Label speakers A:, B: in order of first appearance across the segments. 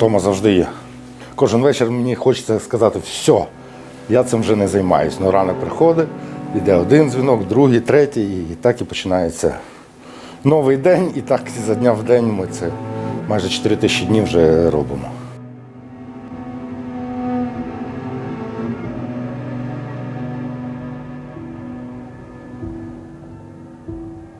A: втома завжди є. Кожен вечір мені хочеться сказати, все, я цим вже не займаюся. Ну, ранок приходить, йде один дзвінок, другий, третій, і так і починається новий день. І так за дня в день ми це майже 4 тисячі днів вже робимо.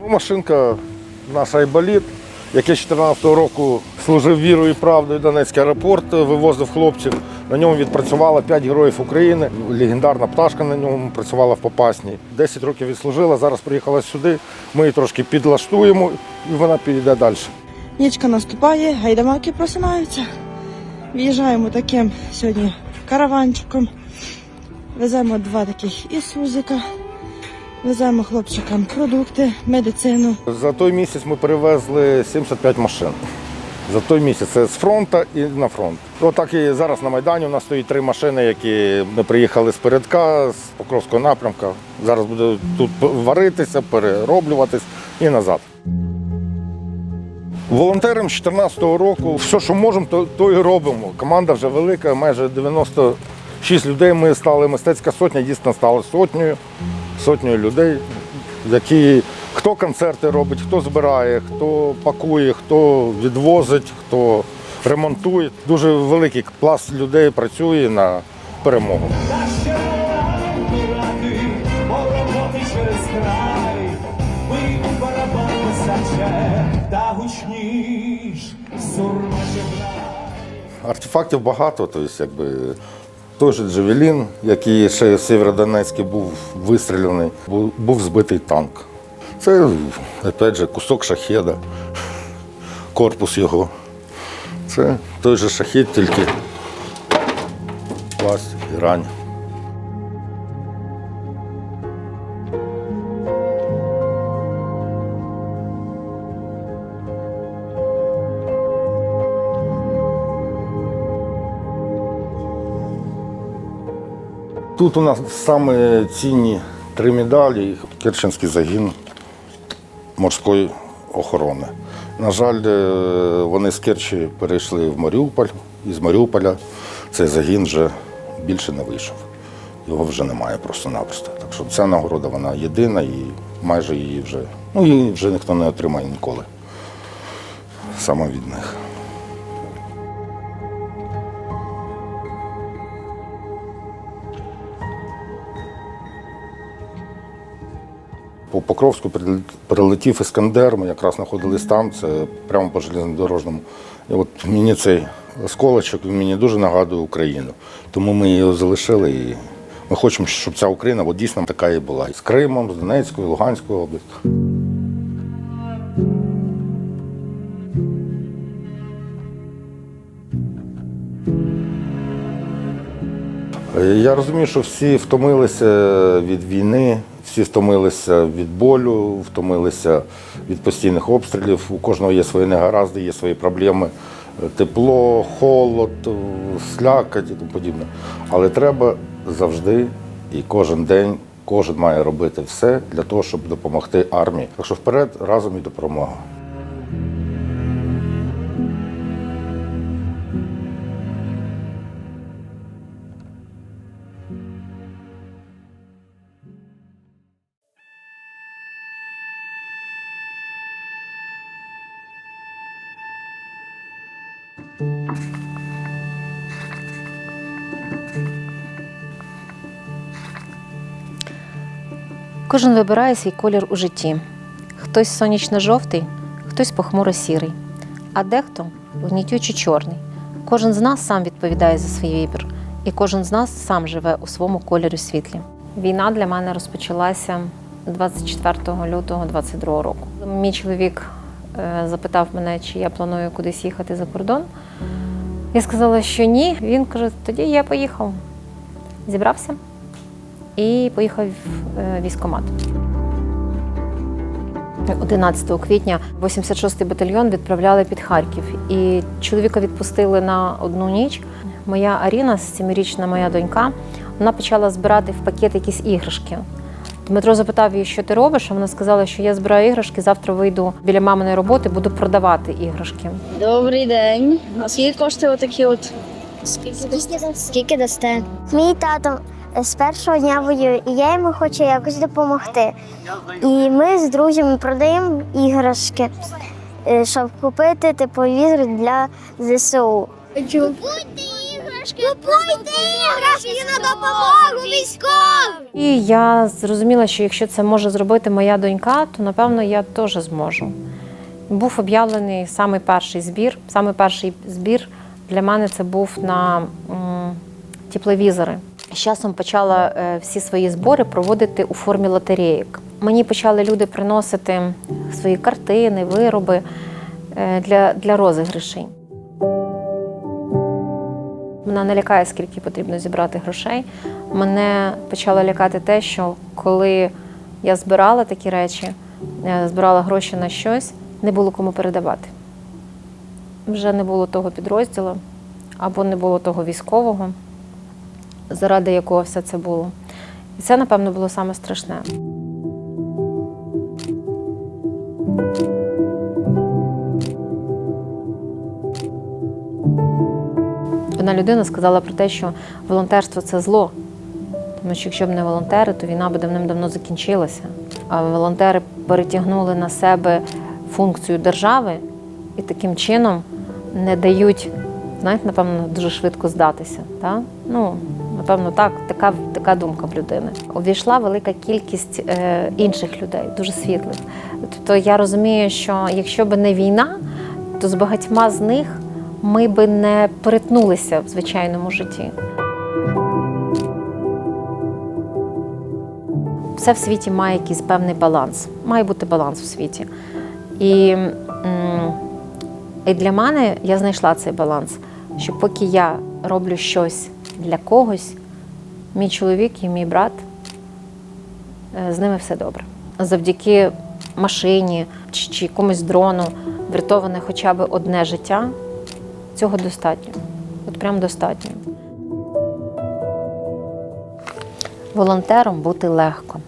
A: Ну, Машинка наша Айболіт, з 2014 року служив вірою і правдою Донецький аеропорт, вивозив хлопців. На ньому відпрацювало 5 героїв України. Легендарна пташка на ньому працювала в Попасній. 10 років відслужила, зараз приїхала сюди. Ми її трошки підлаштуємо і вона піде далі.
B: Нічка наступає, гайдамаки просинаються. В'їжджаємо таким сьогодні караванчиком. Веземо два таких ісузика. Веземо хлопчикам продукти, медицину.
A: За той місяць ми перевезли 75 машин. За той місяць це з фронту і на фронт. Отак і зараз на Майдані у нас стоїть три машини, які ми приїхали з передка, з Покровського напрямка. Зараз буде тут варитися, перероблюватись і назад. Волонтерам з 2014 року все, що можемо, то, то і робимо. Команда вже велика, майже 96 людей. Ми стали мистецька сотня, дійсно стали сотнею, сотнею людей, які хто концерти робить, хто збирає, хто пакує, хто відвозить, хто ремонтує. Дуже великий пласт людей працює на перемогу. Артефактів багато, тобто, якби той же Джавелін, який ще в Сєвєродонецьку був вистріляний, був збитий танк. Це, опять же, кусок шахеда, корпус його. Це той же шахід, тільки пластик, грань. Тут у нас саме цінні три медалі, Керченський загін морської охорони. На жаль, е, вони з Керчі перейшли в Маріуполь, і з Маріуполя цей загін вже більше не вийшов. Його вже немає просто-напросто. Так що ця нагорода вона єдина і майже її вже, ну її вже ніхто не отримає ніколи. Саме від них. По Покровську прилетів Іскандер, ми якраз знаходились там, це прямо по железнодорожному. І от мені цей осколочок він мені дуже нагадує Україну. Тому ми його залишили і ми хочемо, щоб ця Україна от дійсно така і була. І з Кримом, з Донецькою, Луганською областю. Я розумію, що всі втомилися від війни, всі втомилися від болю, втомилися від постійних обстрілів. У кожного є свої негаразди, є свої проблеми. Тепло, холод, слякоть і тому подібне. Але треба завжди і кожен день, кожен має робити все для того, щоб допомогти армії. Так що вперед разом і допомога.
C: Кожен вибирає свій колір у житті. Хтось сонячно-жовтий, хтось похмуро-сірий, а дехто гнітючо чорний. Кожен з нас сам відповідає за свій вибір, і кожен з нас сам живе у своєму кольорі світлі. Війна для мене розпочалася 24 лютого 22 року. Мій чоловік е, запитав мене, чи я планую кудись їхати за кордон. Я сказала, що ні. Він каже: тоді я поїхав. Зібрався і поїхав в е, військкомат. 11 квітня 86-й батальйон відправляли під Харків, і чоловіка відпустили на одну ніч. Моя Аріна, сімирічна моя донька, вона почала збирати в пакет якісь іграшки. Дмитро запитав її, що ти робиш, а вона сказала, що я збираю іграшки, завтра вийду біля маминої роботи, буду продавати іграшки.
D: Добрий день. А скільки коштує отакі от?
E: Скільки дасте? Мій тато з першого дня воює, і я йому хочу якось допомогти. І ми з друзями продаємо іграшки, е, щоб купити тепловізор для ЗСУ. Купуйте іграшки! Купуйте іграшки на допомогу військовим!
C: І я зрозуміла, що якщо це може зробити моя донька, то напевно я теж зможу. Був об'явлений самий перший збір. Самий перший збір для мене це був на м, тепловізори. З часом почала е, всі свої збори проводити у формі лотереїк. Мені почали люди приносити свої картини, вироби е, для, для розіграшей. Мене не лякає, скільки потрібно зібрати грошей. Мене почало лякати те, що коли я збирала такі речі, е, збирала гроші на щось, не було кому передавати. Вже не було того підрозділу або не було того військового, заради якого все це було. І це, напевно, було саме страшне. Одна людина сказала про те, що волонтерство це зло. Тому що якщо б не волонтери, то війна б давним-давно закінчилася. А волонтери перетягнули на себе функцію держави і таким чином не дають, знаєте, напевно, дуже швидко здатися. Та? Ну, напевно, так, така, така думка в людини. Увійшла велика кількість е, інших людей, дуже світлих. Тобто я розумію, що якщо б не війна, то з багатьма з них ми би не перетнулися в звичайному житті. Все в світі має якийсь певний баланс. Має бути баланс в світі. І, і для мене я знайшла цей баланс, що поки я роблю щось для когось, мій чоловік і мій брат, е, з ними все добре. Завдяки машині чи якомусь дрону врятоване хоча б одне життя, цього достатньо. От прям достатньо. Волонтером бути легко.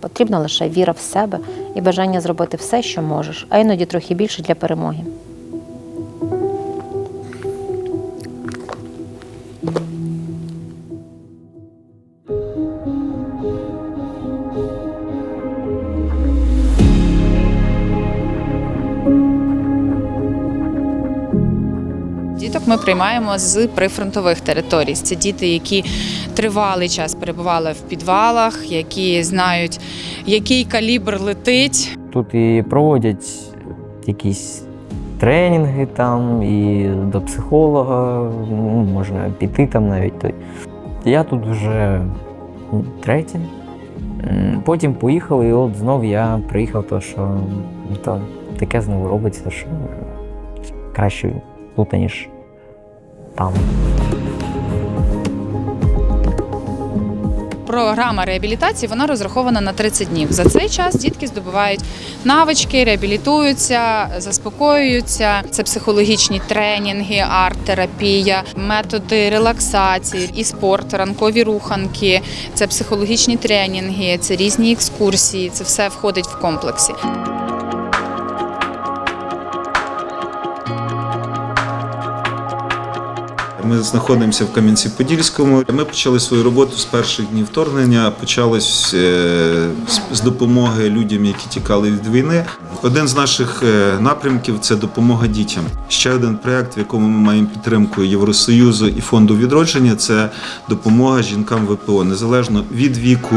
C: Потрібна лише віра в себе і бажання зробити все, що можеш, а іноді трохи більше для перемоги.
F: Приймаємо з прифронтових територій. Це діти, які тривалий час перебували в підвалах, які знають, який калібр летить.
G: Тут і проводять якісь тренінги там, і до психолога, ну, можна піти там навіть. той. Я тут вже ну, третій. Потім поїхали, і от знов я приїхав, то що ну, то таке знову робиться, що краще тут, ніж там.
F: Програма реабілітації вона розрахована на 30 днів. За цей час дітки здобувають навички, реабілітуються, заспокоюються. Це психологічні тренінги, арт-терапія, методи релаксації, і спорт, ранкові руханки, це психологічні тренінги, це різні екскурсії. Це все входить в комплексі.
H: Ми знаходимося в Кам'янці-Подільському. Ми почали свою роботу з перших днів вторгнення. Почалось е, з- допомоги людям, які тікали від війни. Один з наших е, напрямків це допомога дітям. Ще один проект, в якому ми маємо підтримку Євросоюзу і фонду відродження. Це допомога жінкам ВПО, незалежно від віку.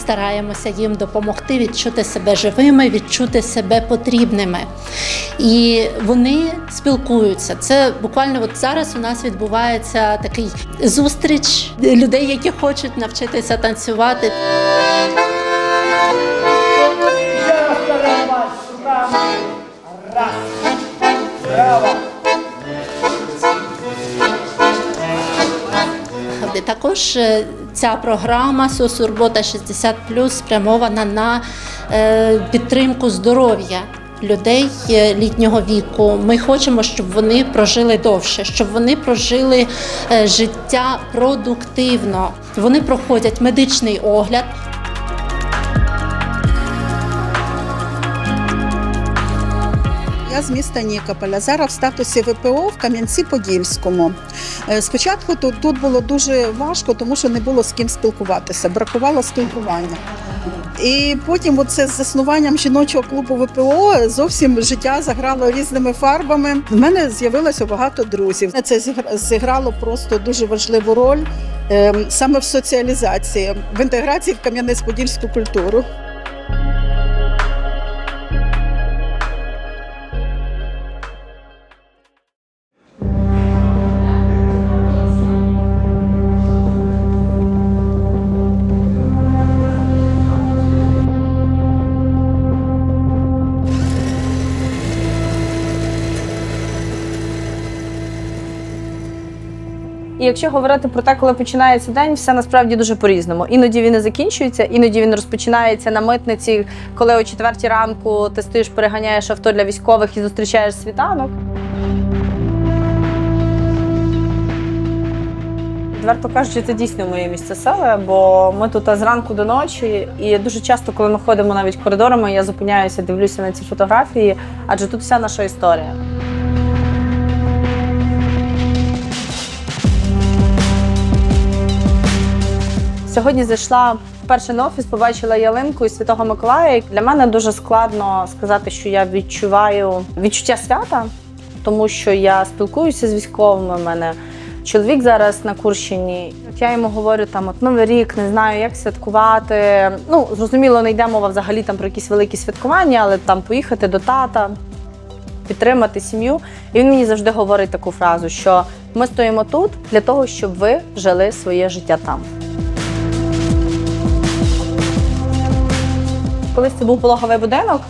I: Стараємося їм допомогти відчути себе живими, відчути себе потрібними. І вони спілкуються. Це буквально от зараз у нас відбувається такий зустріч людей, які хочуть навчитися танцювати. Також е, ця програма Сосурбота 60+, спрямована на е, підтримку здоров'я людей е, літнього віку. Ми хочемо, щоб вони прожили довше, щоб вони прожили життя продуктивно. Вони проходять медичний огляд.
J: Я з міста Нікополя. Зараз в статусі ВПО в Кам'янці-Подільському. Е, Спочатку тут, тут було дуже важко, тому що не було з ким спілкуватися, бракувало спілкування. І потім, оце з заснуванням жіночого клубу ВПО, зовсім життя заграло різними фарбами. В мене з'явилося багато друзів. Це зіграло просто дуже важливу роль е, саме в соціалізації, в інтеграції в Кам'янець-Подільську культуру.
K: І якщо говорити про те, коли починається день, все насправді дуже по-різному. Іноді він не закінчується, іноді він розпочинається на митниці, коли о четвертій ранку ти стоїш, переганяєш авто для військових і зустрічаєш світанок. Відверто кажучи, це дійсно моє місце сили, бо ми тут зранку до ночі, і дуже часто, коли ми ходимо навіть коридорами, я зупиняюся, дивлюся на ці фотографії, адже тут вся наша історія. Сьогодні зайшла вперше на офіс, побачила ялинку із Святого Миколая. Для мене дуже складно сказати, що я відчуваю відчуття свята, тому що я спілкуюся з військовими. У мене чоловік зараз на Курщині. Я йому говорю там от новий рік, не знаю, як святкувати. Ну зрозуміло, не йде мова взагалі там про якісь великі святкування, але там поїхати до тата, підтримати сім'ю. І він мені завжди говорить таку фразу, що ми стоїмо тут для того, щоб ви жили своє життя там. Колись це був пологовий будинок,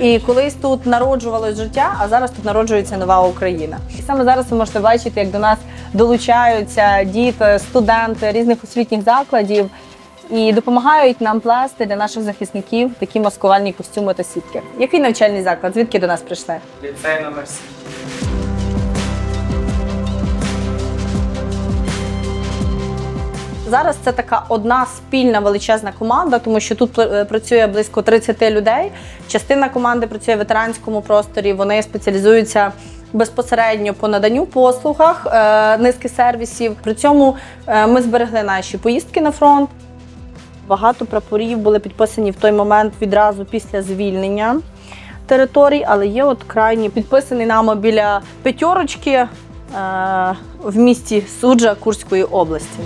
K: і колись тут народжувалось життя, а зараз тут народжується нова Україна. І саме зараз ви можете бачити, як до нас долучаються діти, студенти різних освітніх закладів і допомагають нам плести для наших захисників такі маскувальні костюми та сітки. Який навчальний заклад? Звідки до нас прийшли?
L: Ліцей номер 7.
K: Зараз це така одна спільна величезна команда, тому що тут е, працює близько 30 людей. Частина команди працює в ветеранському просторі. Вони спеціалізуються безпосередньо по наданню послугах е, низки сервісів. При цьому е, ми зберегли наші поїздки на фронт. Багато прапорів були підписані в той момент відразу після звільнення територій, але є от крайні підписаний нами біля п'ятерочки е, в місті Суджа Курської області.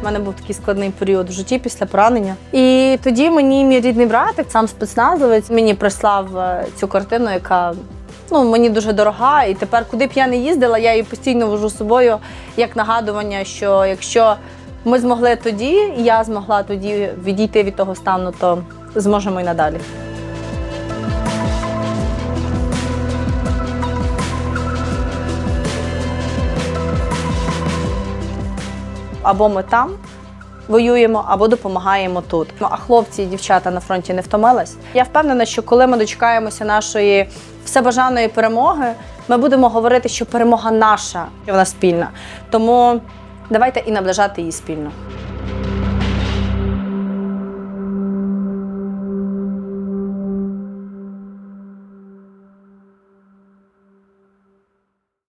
K: У мене був такий складний період в житті після поранення. І тоді мені мій рідний братик, сам спецназовець, мені прислав е, цю картину, яка ну, мені дуже дорога. І тепер, куди б я не їздила, я її постійно вожу з собою як нагадування, що якщо ми змогли тоді, і я змогла тоді відійти від того стану, то зможемо і надалі. Або ми там воюємо, або допомагаємо тут. Ну а хлопці і дівчата на фронті не втомились. Я впевнена, що коли ми дочекаємося нашої всебажаної перемоги, ми будемо говорити, що перемога наша, і вона спільна. Тому давайте і наближати її спільно.